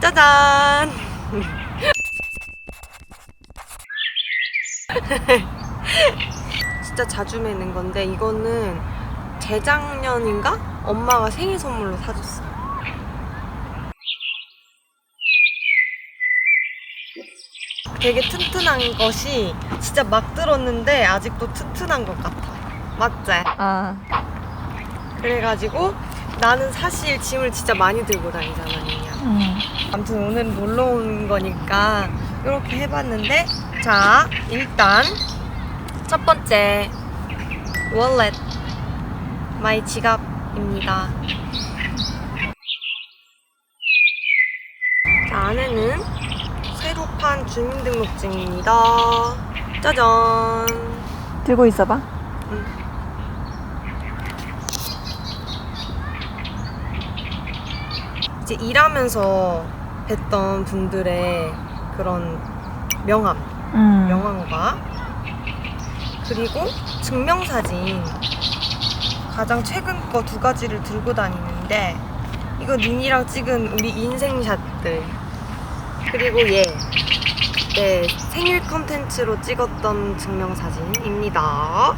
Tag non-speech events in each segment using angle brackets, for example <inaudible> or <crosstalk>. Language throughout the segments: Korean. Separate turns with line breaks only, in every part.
짜잔! 진짜 자주 매는 건데 이거는 재작년인가? 엄마가 생일 선물로 사줬어. 되게 튼튼한 것이 진짜 막 들었는데 아직도 튼튼한 것 같아. 맞지?
아.
그래가지고 나는 사실 짐을 진짜 많이 들고 다니잖아, 니냐.
음.
아무튼 오늘 놀러 온 거니까 이렇게 해봤는데 자 일단 첫 번째 월렛 마이 지갑입니다 자 안에는 새로 판 주민등록증입니다 짜잔
들고 있어봐.
이제 일하면서 뵀던 분들의 그런 명함
음.
명함과 그리고 증명사진 가장 최근 거 두 가지를 들고 다니는데 이거 니니랑 찍은 우리 인생샷들 그리고 얘 네, 생일 컨텐츠로 찍었던 증명사진입니다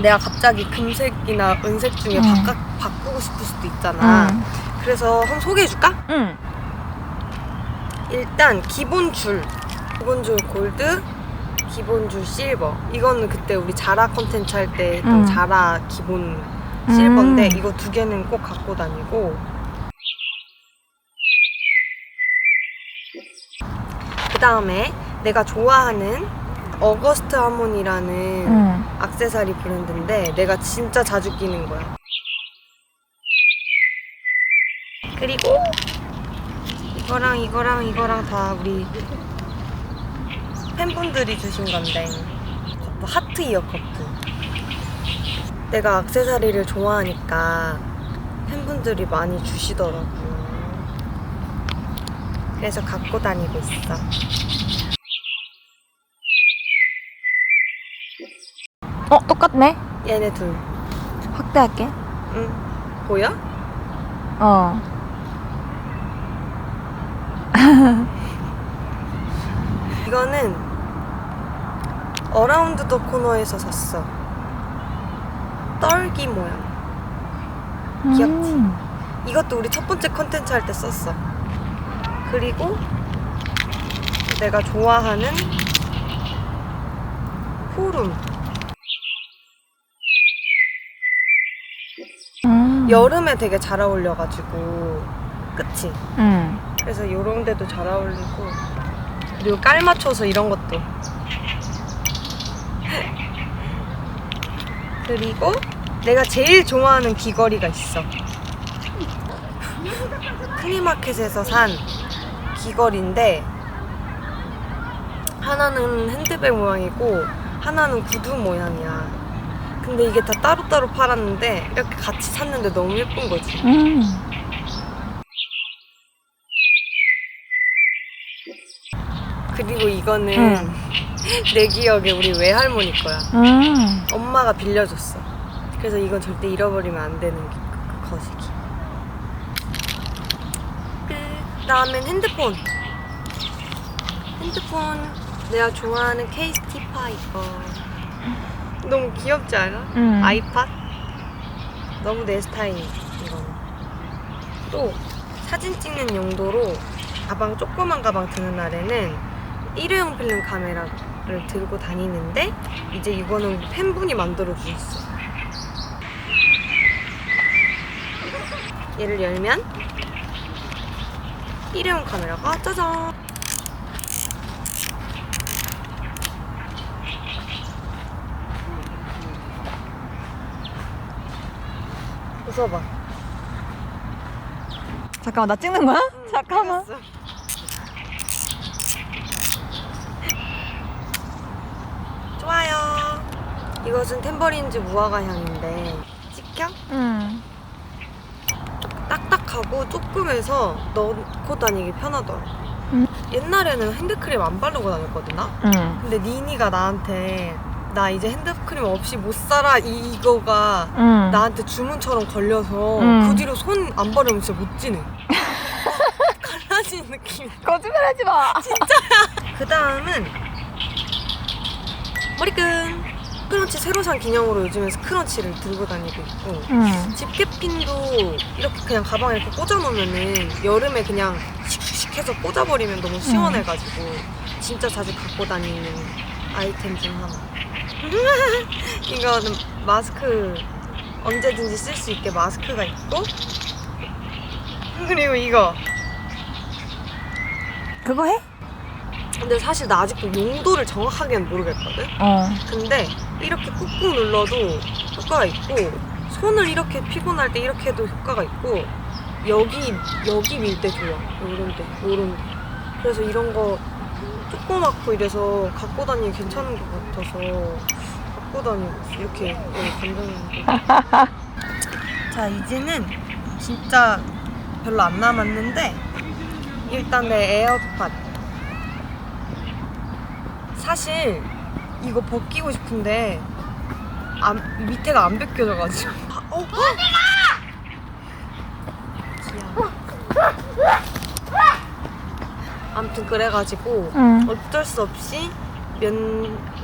내가 갑자기 금색이나 은색 중에
음.
바꿔, 바꾸고 싶을 수도 있잖아
음.
그래서 한번 소개해줄까?
응.
일단 기본 줄 기본 줄 골드 기본 줄 실버 이거는 그때 우리 자라 컨텐츠 할 때 했던
음.
자라 기본 실버인데
음.
이거 두 개는 꼭 갖고 다니고 그 다음에 내가 좋아하는 어거스트 하모니라는
응.
악세사리 브랜드인데 내가 진짜 자주 끼는 거야. 그리고 이거랑 이거랑 이거랑 다 우리 팬분들이 주신 건데 커프 하트 이어 커프. 내가 악세사리를 좋아하니까 팬분들이 많이 주시더라고. 그래서 갖고 다니고 있어.
어, 똑같네.
얘네 둘.
확대할게.
응. 보여?
어. <laughs>
이거는 어라운드 더 코너에서 샀어. 떨기 모양. 귀엽지?
음.
이것도 우리 첫 번째 컨텐츠 할 때 썼어. 그리고 내가 좋아하는 후룸. 여름에 되게 잘 어울려가지고. 그치?
응.
그래서 요런 데도 잘 어울리고. 그리고 깔 맞춰서 이런 것도. <laughs> 그리고 내가 제일 좋아하는 귀걸이가 있어. 플리마켓에서 산 귀걸이인데 하나는 핸드백 모양이고 하나는 구두 모양이야. 근데 이게 다 따로따로 팔았는데 이렇게 같이 샀는데 너무 예쁜 거지.
음.
그리고 이거는
응. <laughs>
내 기억에 우리 외할머니 거야.
음.
엄마가 빌려줬어. 그래서 이건 절대 잃어버리면 안 되는 기- 그 거시기. 그 다음엔 핸드폰. 핸드폰 내가 좋아하는 케이스 티파 이거. 너무 귀엽지 않아?
음.
아이팟? 너무 내 스타일 이거는. 또 사진 찍는 용도로 가방 조그만 가방 드는 날에는 일회용 필름 카메라를 들고 다니는데 이제 이거는 팬분이 만들어 주셨어. 얘를 열면 일회용 카메라가 짜잔. 웃어봐.
잠깐만, 나 찍는 거야? 잠깐만.
찍었어. 좋아요. 이것은 템버린즈 무화과 향인데 찍혀?
응.
딱딱하고 조금해서 넣고 다니기 편하더라.
음.
옛날에는 핸드크림 안 바르고 다녔거든 나.
응.
근데 니니가 나한테 나 이제 핸드크림 없이 못 살아 이- 이거가
응.
나한테 주문처럼 걸려서
음.
그 뒤로 손 안 바르면 진짜 못 지내. 떨어지는 <laughs> 느낌.
거짓말하지 마.
그 다음은 머리끈. 크런치 새로 산 기념으로 요즘에 크런치를 들고 다니고 있고
응.
집게핀도 이렇게 그냥 가방에 이렇게 꽂아놓으면은 여름에 그냥 씩씩씩 해서 꽂아버리면 너무 시원해가지고 진짜 자주 갖고 다니는 아이템 중 하나. <laughs> 이거는 마스크 언제든지 쓸 수 있게 마스크가 있고 <laughs> 그리고 이거
그거 해?
근데 사실 나 아직도 용도를 정확하게는 모르겠거든
어.
근데 이렇게 꾹꾹 눌러도 효과가 있고 손을 이렇게 피곤할 때 이렇게 해도 효과가 있고 여기 여기 밀 때 좋아 요런 데 요런 데 그래서 이런 거 조그맣고 이래서 갖고 다니기 괜찮은 것 같아서 갖고 다니고. 이렇게 여기 감정이 <laughs> 자 이제는 진짜 별로 안 남았는데 일단 내 에어팟 사실 이거 벗기고 싶은데 안, 밑에가 안 벗겨져가지고 아, 어? 귀여워 아무튼 그래가지고
응.
어쩔 수 없이 몇,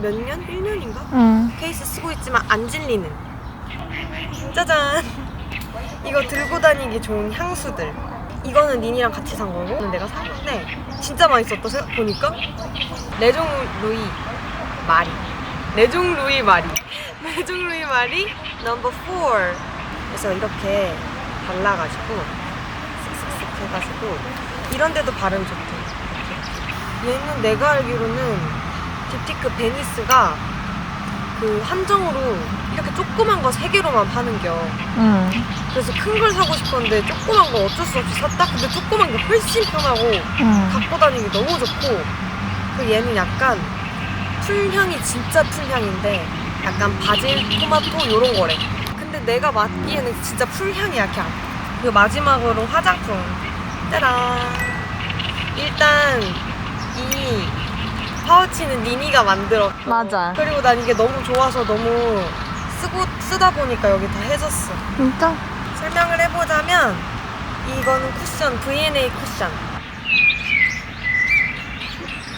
몇 년? 1년인가?
응.
케이스 쓰고 있지만 안 질리는 짜잔 이거 들고 다니기 좋은 향수들 이거는 니니랑 같이 산 거고 내가 샀는데 진짜 맛있었다 생각 보니까 레종 루이 마리 레종 루이 마리 <laughs> 레종 루이 마리 넘버 4 그래서 이렇게 발라가지고 쓱쓱쓱 해가지고 이런 데도 발음 좋대 얘는 내가 알기로는 딥티크 베니스가 그 한정으로 이렇게 조그만 거 세 개로만 파는겨.
응.
그래서 큰 걸 사고 싶었는데 조그만 거 어쩔 수 없이 샀다. 근데 조그만 게 훨씬 편하고
응.
갖고 다니기 너무 좋고. 그 얘는 약간 풀향이 진짜 풀향인데 약간 바질, 토마토 요런 거래. 근데 내가 맡기에는 진짜 풀향이 약해. 그리고 마지막으로 화장품. 짜란. 일단 이 파우치는 니니가 만들었고
맞아.
그리고 난 이게 너무 좋아서 너무 쓰고 쓰다 보니까 여기 다 해졌어.
진짜?
설명을 해보자면 이거는 쿠션 V&A 쿠션.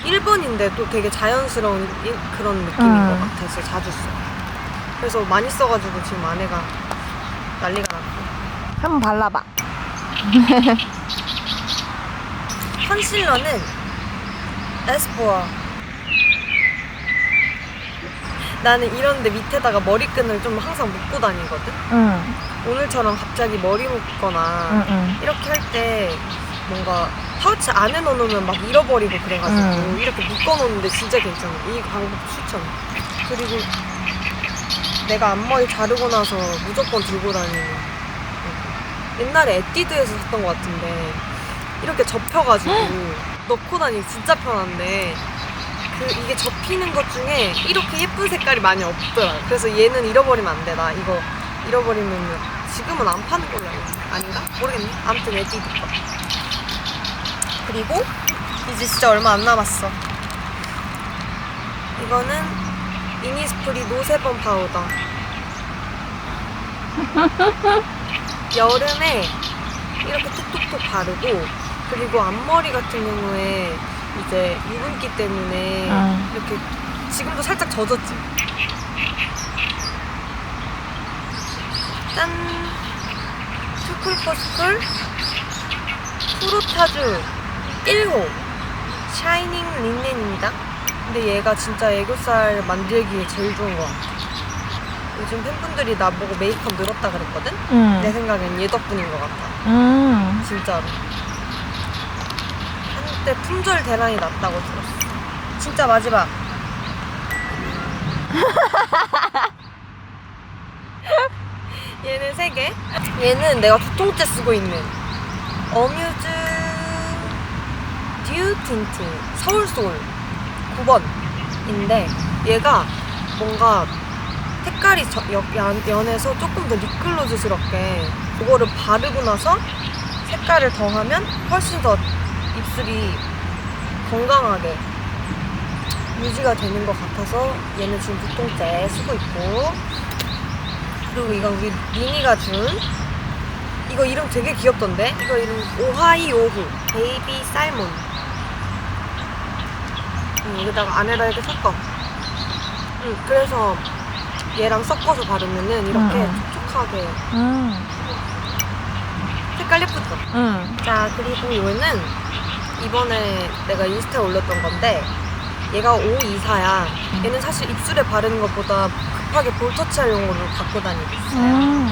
1번인데도 되게 자연스러운 이- 그런 느낌인
음.
것 같아서 자주 써. 그래서 많이 써가지고 지금 아내가 난리가 났고.
한번 발라봐.
컨실러는 에스쁘아. 나는 이런데 밑에다가 머리끈을 좀 항상 묶고 다니거든.
응.
오늘처럼 갑자기 머리 묶거나
응, 응.
이렇게 할 때 뭔가 파우치 안에 넣어놓으면 막 잃어버리고 그래가지고
음.
이렇게 묶어놓는데 진짜 괜찮아. 이 방법 추천. 그리고 내가 앞머리 자르고 나서 무조건 들고 다니는. 거. 옛날에 에뛰드에서 샀던 것 같은데 이렇게 접혀가지고 <gasps> 넣고 다니기 진짜 편한데 그 이게 접히는 것 중에 이렇게 예쁜 색깔이 많이 없더라. 그래서 얘는 잃어버리면 안 돼. 나 이거 잃어버리면 지금은 안 파는 걸로 알고. 아닌가? 모르겠네. 아무튼 에뛰드 거. 그리고 이제 진짜 얼마 안 남았어. 이거는 이니스프리 노세범 파우더. <laughs> 여름에 이렇게 톡톡톡 바르고 그리고 앞머리 같은 경우에 이제 유분기 때문에
응.
이렇게 지금도 살짝 젖었지. 짠! 스쿨포스쿨 프로타주 1호 샤이닝 린넨입니다. 근데 얘가 진짜 애교살 만들기에 제일 좋은 것 같아. 요즘 팬분들이 나보고 메이크업 늘었다 그랬거든? 내
응.
생각엔 얘 덕분인 것 같아.
응.
진짜로. 한때 품절 대란이 났다고 들었어. 진짜 마지막. <laughs> 얘는 세 개. 얘는 내가 두 통째 쓰고 있는 어뮤즈 듀 틴트 서울 소울 9번인데 얘가 뭔가 색깔이 저- 여- 연- 연해서 조금 더 립글로즈스럽게 그거를 바르고 나서 색깔을 더하면 훨씬 더 입술이 건강하게 유지가 되는 것 같아서 얘는 지금 두 통째 쓰고 있고 그리고 이건 우리 니니가 준 이거 이름 되게 귀엽던데? 이거 이름 오하이 오후 베이비 살몬 응, 여기다가 안에다 이렇게 섞어 응, 그래서 얘랑 섞어서 바르면은 이렇게
응.
촉촉하게
음.
색깔 예쁘죠?
음.
자 그리고 얘는 이번에 내가 인스타에 올렸던 건데 얘가 524야. 얘는 사실 입술에 바르는 것보다 급하게 볼 터치하용으로 갖고 다니고 있어요.
음.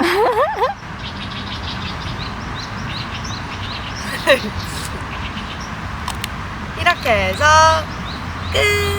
<laughs>
이렇게 해서 끝